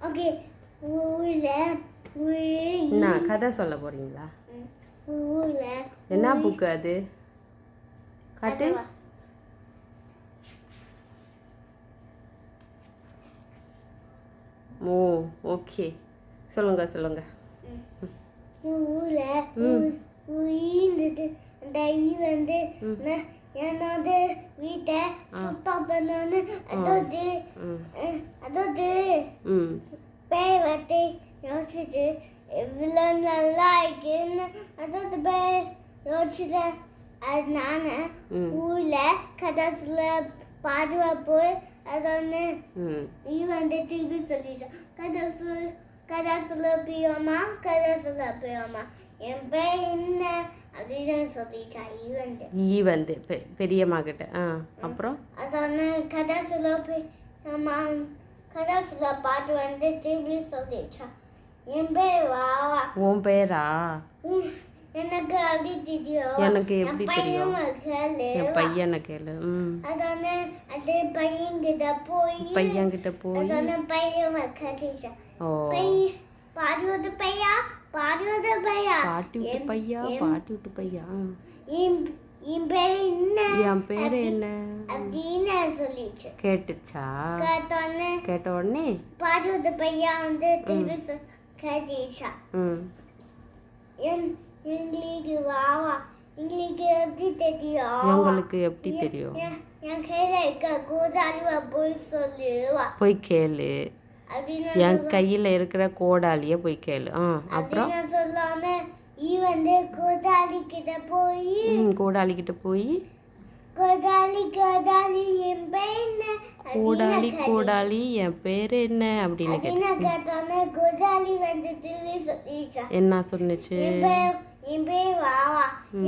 Okay என்ன கதை சொல்ல போறீங்களா? என்ன புக்கு அது? காட்டு? ஓ ஓகே. சொல்லுங்க சொல்லுங்க. ஊர்ல ஐ வந்து நான் என்னோட வீட்டை சுத்தம் பண்ணணும்னு அதாவது ம் அஹ், அதாவது ம் பேய் வந்து யோசிச்சுட்டு எவ்வளோ நல்லா இருக்குன்னு அதாவது பேய் யோசிச்சுட்டு அதனால ம். ஊர்ல கடைசியில் பாதுவா போய் அதொன்னு ம் நீ வந்து திருப்பி சொல்லிட்டான் கடைசி கடைசியில் பிரியமா கடைசியில் பிரியமா என் பேர் என்ன அப்படின்னு சொல்லிட்டான் ஈ வந்து ஈ வந்து பெ- பெரியம்மா கிட்ட ஆ அப்புறம்? அதொன்னு கடைசியில் போய் அம்மா கடைசியில் பாட்டு வந்து திருப்பி சொல்லிட்டான் என் பேர் வாவா. உன் பேரா? எனக்கு அப்படி தெரியும். எனக்கு எப்படி தெரியும்? என் பையனை கேளு ம். அதொன்னு அது பையன்கிட்ட போய். பையன்கிட்ட போய். அதொன்னு பையன் கட்டிச்சான் ஓ. பையன் பாடியோட பையா? பாடியோட பையா? பாட்டி விட்டு பையா? பாட்டி விட்டு பையா? என் பேர் என்ன? என் பேர் என்ன? அப்படின்னு சொல்லிச்சு கேட்டுச்சா? கேட்டோன்னே கேட்ட உடனே பாடியோட பையா வந்து திருப்பி சொ- கட்டிச்சான் ம். என் எங்களுக்கு வாவா. எங்களுக்கு எப்படி தெரியும்? எங்களுக்கு எப்படி தெரியும்? என்- கையில இருக்க கூதாளிவா போய் சொல்லுவா. போய் கேளு. என் கையில் இருக்கிற கோடாலியை போய் கேளு. ஆ அப்புறம்? வந்து கூதாளி கிட்ட போய் கோடாலிக்கிட்ட போய்? கோதாளி கோதாளி என் பேர் என்ன கோடாலி கோடாலி என் பேர் என்ன? அப்படின்னு கேட்டு. அப்படின்னு கேட்டோன்னே கோதாளி வந்து திரும்பி சொல்லிச்சா. என்ன சொன்னுச்சு? என் பேர் என் பேர் வாவா.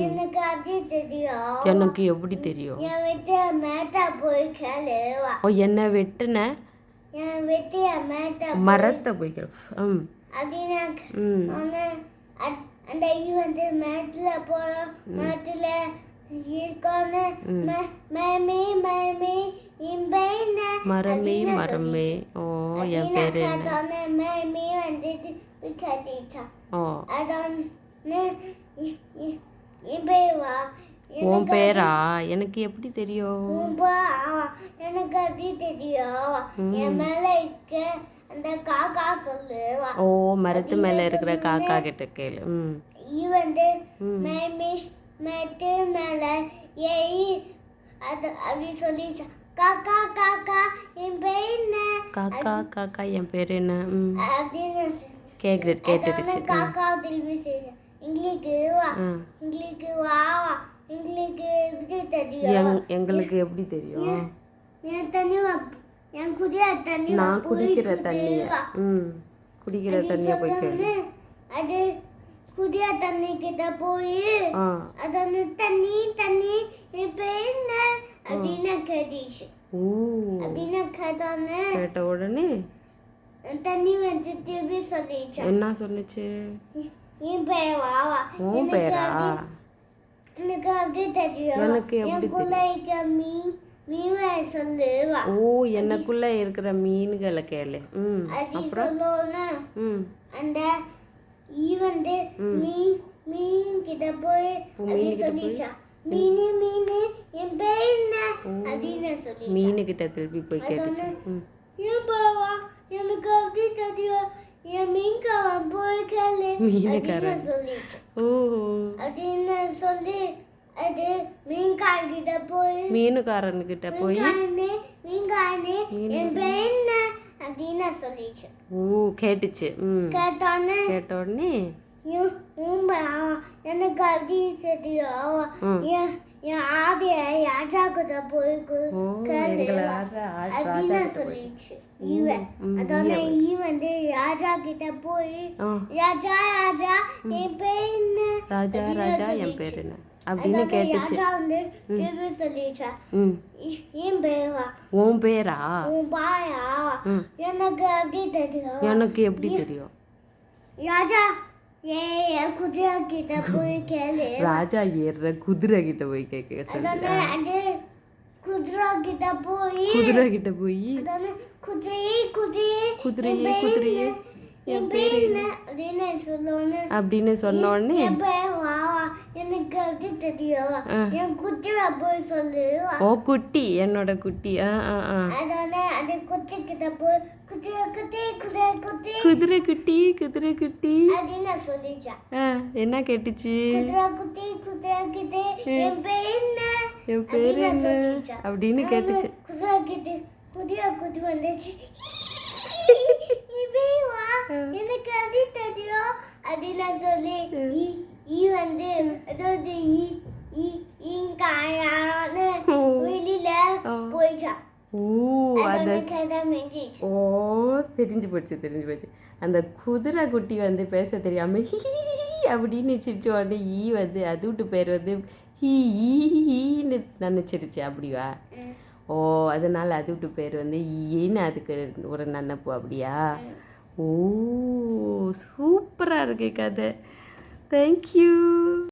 எனக்கு அப்படி தெரியும். எனக்கு எப்படி தெரியும்? என் வீட்டு மேட்டா போய் கேளுவா ஓ என்ன வெட்டுன? மரத்தை போய் கேளு ம் ம் அந்த வந்து மேட்டில் போகிறோம் மேட்டில் இருக்கோன்னு பேர் என்ன மரமே மரமே ஓ என் பேர் என்ன மேமே வந்துட்டு கட்டிச்சான் ஓ அதோன்னு என் பேர் வா உன் பேரா? எனக்கு எப்படி தெரியும். எனக்கு அப்படி தெரியும். என் மேல இருக்க அந்த காக்கா சொல்லுவா ஓ மரத்து மேலே இருக்கிற காக்கா கிட்ட கேளு. ம். வந்து மேமே மேட்டு மேல ஏய் அது அப்படி சொல்லிச்சா காக்கா காக்கா என் பேர் என்ன? காக்கா காக்கா என் பேர் என்ன? ம். அப்படின்னு கேட்குறது கேட்டுடுச்சு. காக்கா திருப்பி செய்ய எங்களுக்கு வா ம். எங்களுக்கு வா வா. எங்களுக்கு எப்படி தெரியும்? எங் எங்களுக்கு எப்படி தெரியும்? என் தண்ணி என் குடியா தண்ணி நான் குடிக்கிற தண்ணிய. ம் குடிக்கிற தண்ணியை போய் கேளு. அது குடியா தண்ணி கிட்ட போய் ஆ. அதொன்னு தண்ணி தண்ணி பேர் என்ன? அப்படின்னு கேட்டுச்சு. அப்படின்னு கேட்டோன்னே கேட்ட உடனே? தண்ணி வந்து திருப்பி சொல்லிச்சு என்ன சொன்னுச்சு? என் பேர் வாவா. உன் பேரா எனக்கு அப்படி தெரியும். எனக்கு எப்படி மீன் மீன் ஓ எனக்குள்ள இருக்கிற மீன்களை கேளு. ம் சொல்லணும்னா ம். அந்த ஈ வந்து மீன் மீன் கிட்ட போய் சொல்லிச்சா. மீனு மீனு என் பேர் என்ன? அப்படின்னு சொல்லி மீனுக்கிட்ட திருப்பி போய் கேட்டுச்சு. என் பாவா? எனக்கு அப்படி தெரியும். என் மீன்காரன் போய் கேளு. மீனுக்காரன். ஓ அப்படின்னு சொல்லி அது மீன்காரங்கிட்ட போய் ஓ கேட்டுச்சு. ம். கேட்டோன்னே எனக்கு ஈ வந்து ராஜா கிட்ட போய். ராஜா ராஜா என் பேர் என்ன? ராஜா ராஜா என். பேர் என்ன? அப்படின்னு கேட்டுச்சு. சொல்லிச்சா? என் பேரா? உன் பேரா? உன் பாயா? எனக்கு அப்படி தெரியும்? எனக்கு எப்படி தெரியும்? ராஜா ஏ என் குதிரை கிட்ட போய் கேளு. ராஜா ஏறுற குதிரை கிட்ட போய் கேட்க குதிரை கிட்ட போய் குதிரை கிட்ட போய். குதிரையே குதிரையே குதிரையே, குதிரையே? என் பேர் என்ன? அப்படின்னு சொல்லணும் அப்படின்னு சொன்ன உடனே என் பேர் வா வா. எனக்கு அது தெரியும். என் குதிரை போய் சொல்லு. ஓ குட்டி. என்னோட குட்டி. ஆ ஆ ஆ. அதானே அது குத்தி கிட்ட போய் குதிரை குட்டி குதிரை குட்டி என்ன கேட்டுச்சு? என் பேர் என்ன? அப்படின்னு கேட்டுச்சு. எனக்கு அது தெரியும் அப்படின்னு சொல்லி ஈ வந்து அதாவது ஈ ஈ ஓ. வெளியில ஆ. அந்த அது ஓ தெரிஞ்சு போச்சு தெரிஞ்சு போச்சு. அந்த குதிரை குட்டி வந்து பேச தெரியாம ஹி அப்படின்னு சிரிச்ச உடனே ஈ வந்து அது விட்டு பேர் வந்து ஹீ ஈ ஈன்னு நினச்சிருச்சு அப்படிவா ஓ அதனால அது விட்டு பேர் வந்து ஈன்னு அதுக்கு ஒரு நினப்பு அப்படியா? ஓ சூப்பராக இருக்கு கதை. தேங்க்யூ